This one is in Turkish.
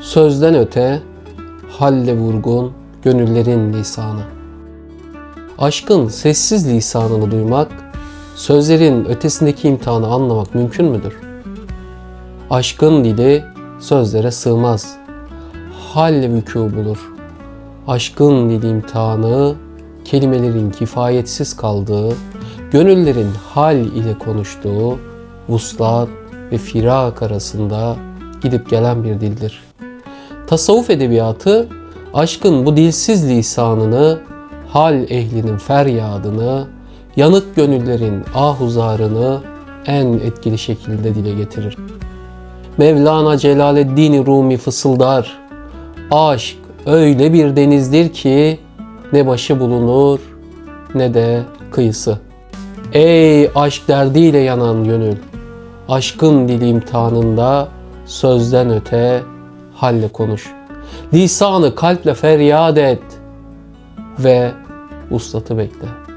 Sözden öte, halle vurgun, gönüllerin lisanı. Aşkın sessiz lisanını duymak, sözlerin ötesindeki imtihanı anlamak mümkün müdür? Aşkın dili sözlere sığmaz. Halle vükû bulur. Aşkın dili imtihanı, kelimelerin kifayetsiz kaldığı, gönüllerin hal ile konuştuğu, vuslat ve firak arasında gidip gelen bir dildir. Tasavvuf edebiyatı aşkın bu dilsiz lisanını, hal ehlinin feryadını, yanık gönüllerin ahuzarını en etkili şekilde dile getirir. Mevlana Celaleddin Rumi fısıldar. Aşk öyle bir denizdir ki ne başı bulunur ne de kıyısı. Ey aşk derdiyle yanan gönül, aşkın dili imtihanında sözden öte halle konuş. Lisanı kalple feryat et ve uslatı bekle.